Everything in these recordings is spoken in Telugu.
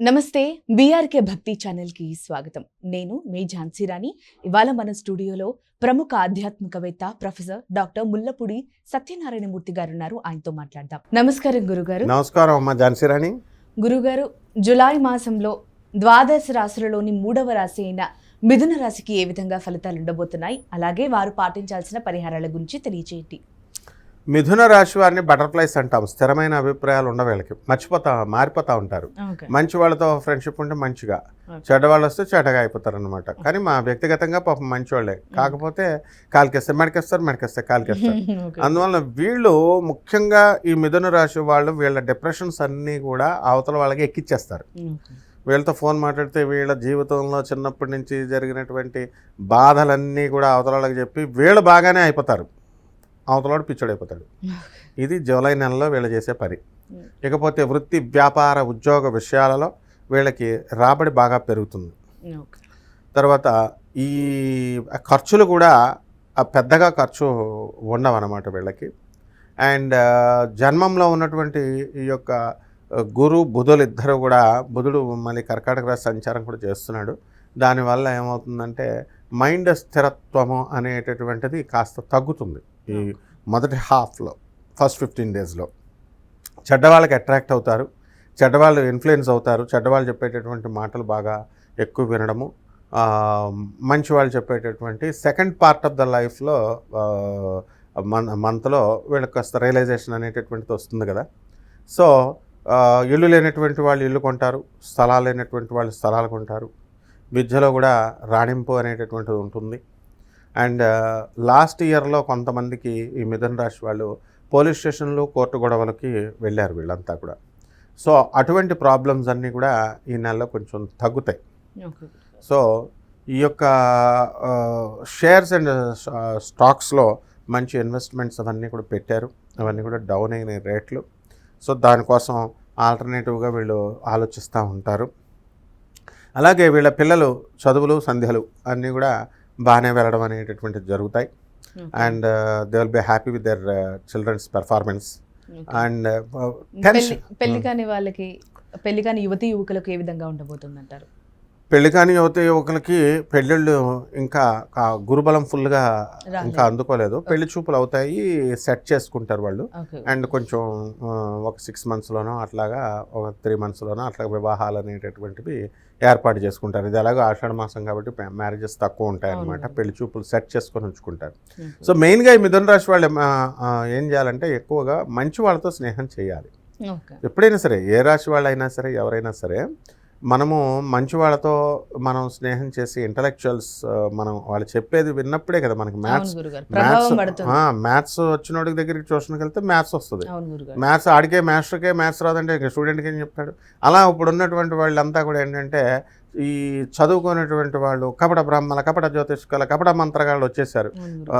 నమస్తే బీఆర్కే భక్తి ఛానల్కి స్వాగతం. నేను మీ ఝాన్సీ రాణి. ఇవాళ మన స్టూడియోలో ప్రముఖ ఆధ్యాత్మికవేత్త ప్రొఫెసర్ డాక్టర్ ముల్లపూడి సత్యనారాయణమూర్తి గారు ఉన్నారు. ఆయనతో మాట్లాడదాం. నమస్కారం గురుగారు. నమస్కారం అమ్మ ఝాన్సీరాణి గురుగారు జులై మాసంలో ద్వాదశ రాశులలోని మూడవ రాశి అయిన మిథున రాశికి ఏ విధంగా ఫలితాలు ఉండబోతున్నాయి? అలాగే వారు పాటించాల్సిన పరిహారాల గురించి తెలియజేయండి మిథున రాశి వారిని బటర్ఫ్లైస్ అంటాం. స్థిరమైన అభిప్రాయాలు ఉండ వీళ్ళకి. మర్చిపోతా మారిపోతా ఉంటారు. మంచి వాళ్ళతో ఫ్రెండ్షిప్ ఉంటే మంచిగా. చెడ్డ వాళ్ళు వస్తే చెడ్డగా అయిపోతారు అనమాట కానీ మా వ్యక్తిగతంగా పాపం మంచి వాళ్ళే కాకపోతే కాలికేస్తే మెడకేస్తారు మెడకేస్తే కాలికేస్తారు. అందువల్ల వీళ్ళు ముఖ్యంగా ఈ మిథున రాశి వాళ్ళు వీళ్ళ డిప్రెషన్స్ అన్నీ కూడా అవతల వాళ్ళకి ఎక్కిచ్చేస్తారు. వీళ్ళతో ఫోన్ మాట్లాడితే వీళ్ళ జీవితంలో చిన్నప్పటి నుంచి జరిగినటువంటి బాధలన్నీ కూడా అవతల వాళ్ళకి చెప్పి వీళ్ళు బాగానే అయిపోతారు. అవతలవాడు పిచ్చోడైపోతాడు. ఇది జూలై నెలలో వీళ్ళు చేసే పని. ఇకపోతే వృత్తి వ్యాపార ఉద్యోగ విషయాలలో వీళ్ళకి రాబడి బాగా పెరుగుతుంది. తర్వాత ఈ ఖర్చులు కూడా పెద్దగా ఖర్చు ఉండవన్నమాట వీళ్ళకి. అండ్ జన్మంలో ఉన్నటువంటి ఈ యొక్క గురు బుధులు ఇద్దరు కూడా బుధుడు మళ్ళీ కర్కాటక రాశి సంచారం కూడా చేస్తున్నాడు. దానివల్ల ఏమవుతుందంటే మైండ్ స్థిరత్వము అనేటటువంటిది కాస్త తగ్గుతుంది. ఈ మొదటి హాఫ్లో ఫస్ట్ ఫిఫ్టీన్ డేస్లో. చెడ్డవాళ్ళకి అట్రాక్ట్ అవుతారు చెడ్డవాళ్ళు ఇన్ఫ్లుయెన్స్ అవుతారు చెడ్డవాళ్ళు చెప్పేటటువంటి మాటలు బాగా ఎక్కువ వినడము మంచి వాళ్ళు చెప్పేటటువంటి సెకండ్ పార్ట్ ఆఫ్ ద లైఫ్లో మన్ మంత్లో వీళ్ళకి కాస్త రియలైజేషన్ అనేటటువంటిది వస్తుంది కదా. సో ఇల్లు లేనటువంటి వాళ్ళు ఇల్లు కొంటారు స్థలాలు లేనటువంటి వాళ్ళు స్థలాలు కొంటారు విద్యలో కూడా రాణింపు అనేటటువంటిది ఉంటుంది. అండ్ లాస్ట్ ఇయర్లో కొంతమందికి ఈ మిథున రాశి వాళ్ళు పోలీస్ స్టేషన్లు కోర్టు గొడవలకి వెళ్ళారు వీళ్ళంతా కూడా. సో అటువంటి ప్రాబ్లమ్స్ అన్నీ కూడా ఈ నెలలో కొంచెం తగ్గుతాయి. సో ఈ యొక్క షేర్స్ అండ్ స్టాక్స్లో మంచి ఇన్వెస్ట్మెంట్స్ అవన్నీ కూడా పెట్టారు. అవన్నీ కూడా డౌన్ అయిన రేట్లు. సో దానికోసం ఆల్టర్నేటివ్గా వీళ్ళు ఆలోచిస్తూ ఉంటారు. అలాగే వీళ్ళ పిల్లలు చదువులు సంధ్యలు అన్నీ కూడా బాగానే వెళ్ళడం అనేటటువంటివి జరుగుతాయి. And they will be happy with their children's performance and tension పెళ్ళి కాని వాళ్ళకి పెళ్ళి కాని యువతి యువకులకు ఏ విధంగా ఉండబోతుంది అంటారు పెళ్ళి కాని యువత యువకులకి పెళ్ళిళ్ళు ఇంకా గురుబలం ఫుల్గా ఇంకా అందుకోలేదు. పెళ్ళి చూపులు అవుతాయి సెట్ చేసుకుంటారు వాళ్ళు. అండ్ కొంచెం ఆ, ఒక సిక్స్ మంత్స్లోనో అట్లాగా ఒక త్రీ మంత్స్లోనో అట్లా వివాహాలు అనేటటువంటివి ఏర్పాటు చేసుకుంటారు. ఇది ఎలాగో ఆషాఢ మాసం కాబట్టి మ్యారేజెస్ తక్కువ ఉంటాయి అనమాట అవును. పెళ్ళి చూపులు సెట్ చేసుకొని ఉంచుకుంటారు. సో మెయిన్గా ఈ మిథున రాశి వాళ్ళు ఏం చేయాలంటే ఎక్కువగా మంచి వాళ్ళతో స్నేహం చేయాలి. ఎప్పుడైనా సరే ఏ రాశి వాళ్ళైనా సరే ఎవరైనా సరే మనము మంచి వాళ్ళతో మనం స్నేహం చేసి ఇంటలెక్చువల్స్ మనం వాళ్ళు చెప్పేది విన్నప్పుడే కదా మనకి మ్యాథ్స్ మ్యాథ్స్ మ్యాథ్స్ వచ్చినోడికి దగ్గరికి ట్యూషన్కి వెళ్తే మ్యాథ్స్ వస్తుంది. మ్యాథ్స్ ఆడికే మాస్టర్కే మ్యాథ్స్ రాదంటే స్టూడెంట్కి ఏం చెప్తాడు? అలా ఇప్పుడు ఉన్నటువంటి వాళ్ళంతా కూడా ఏంటంటే ఈ చదువుకున్నటువంటి వాళ్ళు కపట బ్రాహ్మణ కపట జ్యోతిష్కాల కపట మంత్రగాళ్ళు వచ్చేసారు.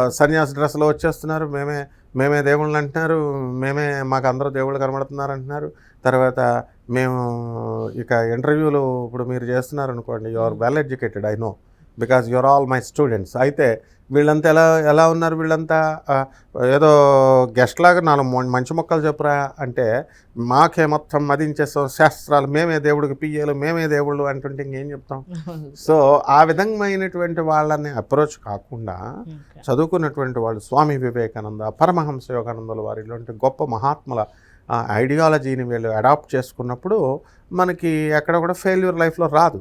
సన్యాసి డ్రెస్లో వచ్చేస్తున్నారు. మేమే మేమే దేవుళ్ళు అంటున్నారు. మేమే మాకు అందరూ దేవుళ్ళు కనబడుతున్నారు అంటున్నారు. తర్వాత మేము ఇక ఇంటర్వ్యూలు ఇప్పుడు మీరు చేస్తున్నారు అనుకోండి you are well educated I know because you are all my students అయితే వీళ్ళంతా ఎలా ఎలా ఉన్నారు వీళ్ళంతా ఏదో గెస్ట్ లాగా నాలుగు మంచి మొక్కలు చెప్పురా అంటే మాకే మొత్తం మదించేస్తాం శాస్త్రాలు మేమే దేవుడికి పియ్యలు మేమే దేవుళ్ళు అంటుంటే ఇంకేం చెప్తాం. సో ఆ విధమైనటువంటి వాళ్ళని అప్రోచ్ కాకుండా. చదువుకున్నటువంటి వాళ్ళు స్వామి వివేకానంద పరమహంస యోగానందుల వారి ఇలాంటి గొప్ప మహాత్ముల ఆ, ఐడియాలజీని వీళ్ళు అడాప్ట్ చేసుకున్నప్పుడు మనకి ఎక్కడ కూడా ఫెయిల్యూర్ లైఫ్లో రాదు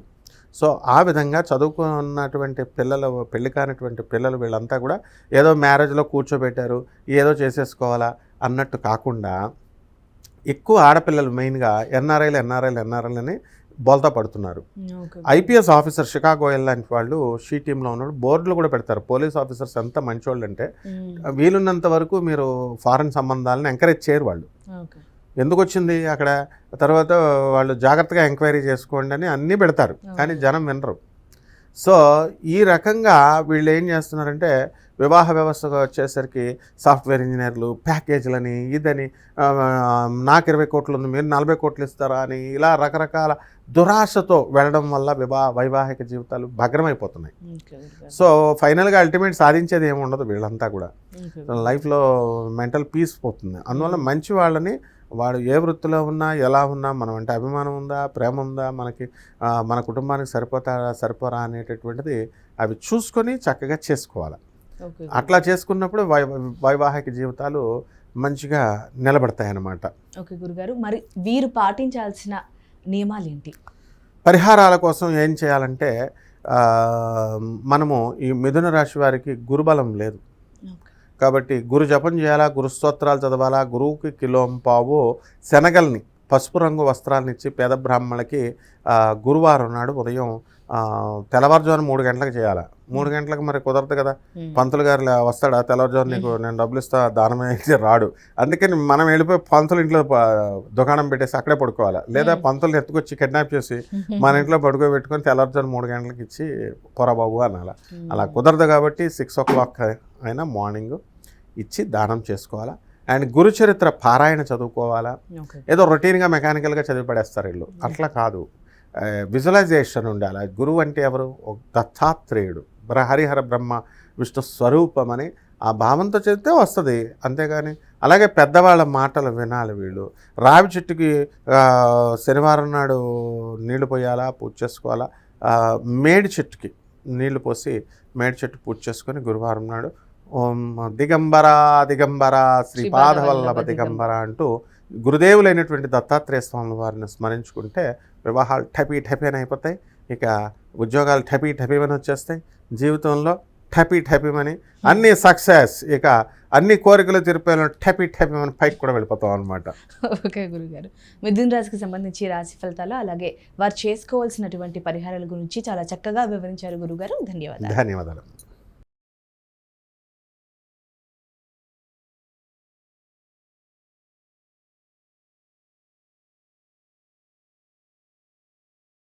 సో ఆ విధంగా చదువుకున్నటువంటి పిల్లలు పెళ్ళి కానిటువంటి పిల్లలు వీళ్ళంతా కూడా ఏదో మ్యారేజ్లో కూర్చోబెట్టారు ఏదో చేసేసుకోవాలా అన్నట్టు కాకుండా ఎక్కువ ఆడపిల్లలు మెయిన్గా ఎన్ఆర్ఐలు ఎన్ఆర్ఐలు ఎన్ఆర్ఐలు అని బోల్తా పడుతున్నారు. ఐపీఎస్ ఆఫీసర్ షికాగో లాంటి వాళ్ళు షీ టీంలో ఉన్నప్పుడు బోర్డులు కూడా పెడతారు పోలీస్ ఆఫీసర్స్ ఎంత మంచోళ్ళు అంటే. వీలున్నంత వరకు మీరు ఫారెన్ సంబంధాలను ఎంకరేజ్ చేయరు వాళ్ళు. ఎందుకు వచ్చింది అక్కడ తర్వాత వాళ్ళు జాగ్రత్తగా ఎంక్వైరీ చేసుకోండి అని అన్నీ పెడతారు. కానీ జనం వినరు. సో ఈ రకంగా వీళ్ళు ఏం చేస్తున్నారంటే వివాహ వ్యవస్థగా వచ్చేసరికి సాఫ్ట్వేర్ ఇంజనీర్లు ప్యాకేజీలని ఇదని నాకు ఇరవై కోట్లు ఉంది మీరు నలభై కోట్లు ఇస్తారా అని ఇలా రకరకాల దురాశతో వెళ్ళడం వల్ల వివాహ వైవాహిక జీవితాలు భగ్రమైపోతున్నాయి. సో ఫైనల్గా అల్టిమేట్ సాధించేది ఏమి ఉండదు వీళ్ళంతా కూడా. లైఫ్లో మెంటల్ పీస్ పోతుంది అందువల్ల మంచి వాళ్ళని వాడు ఏ వృత్తిలో ఉన్నా ఎలా ఉన్నా మనం అంటే అభిమానం ఉందా ప్రేమ ఉందా మనకి మన కుటుంబానికి సరిపోతారా సరిపోరా అనేటటువంటిది అవి చూసుకొని చక్కగా చేసుకోవాలి. అట్లా చేసుకున్నప్పుడు వైవాహిక జీవితాలు మంచిగా నిలబడతాయి అన్నమాట ఓకే గురుగారు. మరి వీరు పాటించాల్సిన నియమాలు ఏంటి? పరిహారాల కోసం ఏం చేయాలంటే మనము ఈ మిథున రాశి వారికి గురుబలం లేదు. కాబట్టి గురు జపం చేయాలా గురు స్తోత్రాలు చదవాలా గురువుకి కిలోం పావు శనగల్ని పసుపు రంగు వస్త్రాలను ఇచ్చి పేద బ్రాహ్మణులకి గురువారం నాడు ఉదయం తెల్లవారుజామున మూడు గంటలకు చేయాలా. మూడు గంటలకు మరి కుదరదు కదా. పంతులు గారు వస్తాడా? తెల్లవారుజాము నీకు నేను డబ్బులు ఇస్తా దానమే రాడు. అందుకని మనం వెళ్ళిపోయి పంతులు ఇంట్లో దుకాణం పెట్టేసి అక్కడే పడుకోవాలి. లేదా. పంతులు ఎత్తుకొచ్చి కిడ్నాప్ చేసి మన ఇంట్లో పడుకోబెట్టుకొని తెల్లవారుజాము మూడు గంటలకు ఇచ్చి పొరబాబు అనాల. అలా కుదరదు కాబట్టి సిక్స్ ఓ క్లాక్ అయినా మార్నింగ్ ఇచ్చి దానం చేసుకోవాలా? అండ్ గురు చరిత్ర పారాయణ చదువుకోవాలా? ఏదో రొటీన్గా మెకానికల్గా చదివి పడేస్తారు వీళ్ళు అట్లా కాదు. విజువలైజేషన్ ఉండాలి? గురువు అంటే ఎవరు? ఒక దత్తాత్రేయుడు. హరిహర బ్రహ్మ విష్ణు స్వరూపం అని ఆ భావంతో చదివితే వస్తుంది. అంతేగాని అలాగే పెద్దవాళ్ళ మాటలు వినాలి వీళ్ళు. రావి చెట్టుకి శనివారం నాడు నీళ్ళు పోయాలా? పూజ చేసుకోవాలా? మేడి చెట్టుకి నీళ్ళు పోసి మేడి చెట్టు పూజ చేసుకొని గురువారం నాడు ఓం దిగంబర దిగంబర శ్రీపాదవల్లభ దిగంబర. అంటూ గురుదేవులైనటువంటి దత్తాత్రేయ స్వామి వారిని స్మరించుకుంటే వివాహాలు టపీ అని అయిపోతాయి. ఇక ఉద్యోగాలు టపీ టపీమని వచ్చేస్తాయి. జీవితంలో టపీ టపీమని అన్ని సక్సెస్ ఇక అన్ని కోరికలు తీరిపోయిన టపీ టపీమని పైకి కూడా వెళ్ళిపోతాం అనమాట ఓకే గురుగారు. మిథున్ రాశికి సంబంధించి రాశి ఫలితాలు అలాగే వారు చేసుకోవాల్సినటువంటి పరిహారాల గురించి చాలా చక్కగా వివరించారు గురుగారు. ధన్యవాదాలు. ధన్యవాదాలు.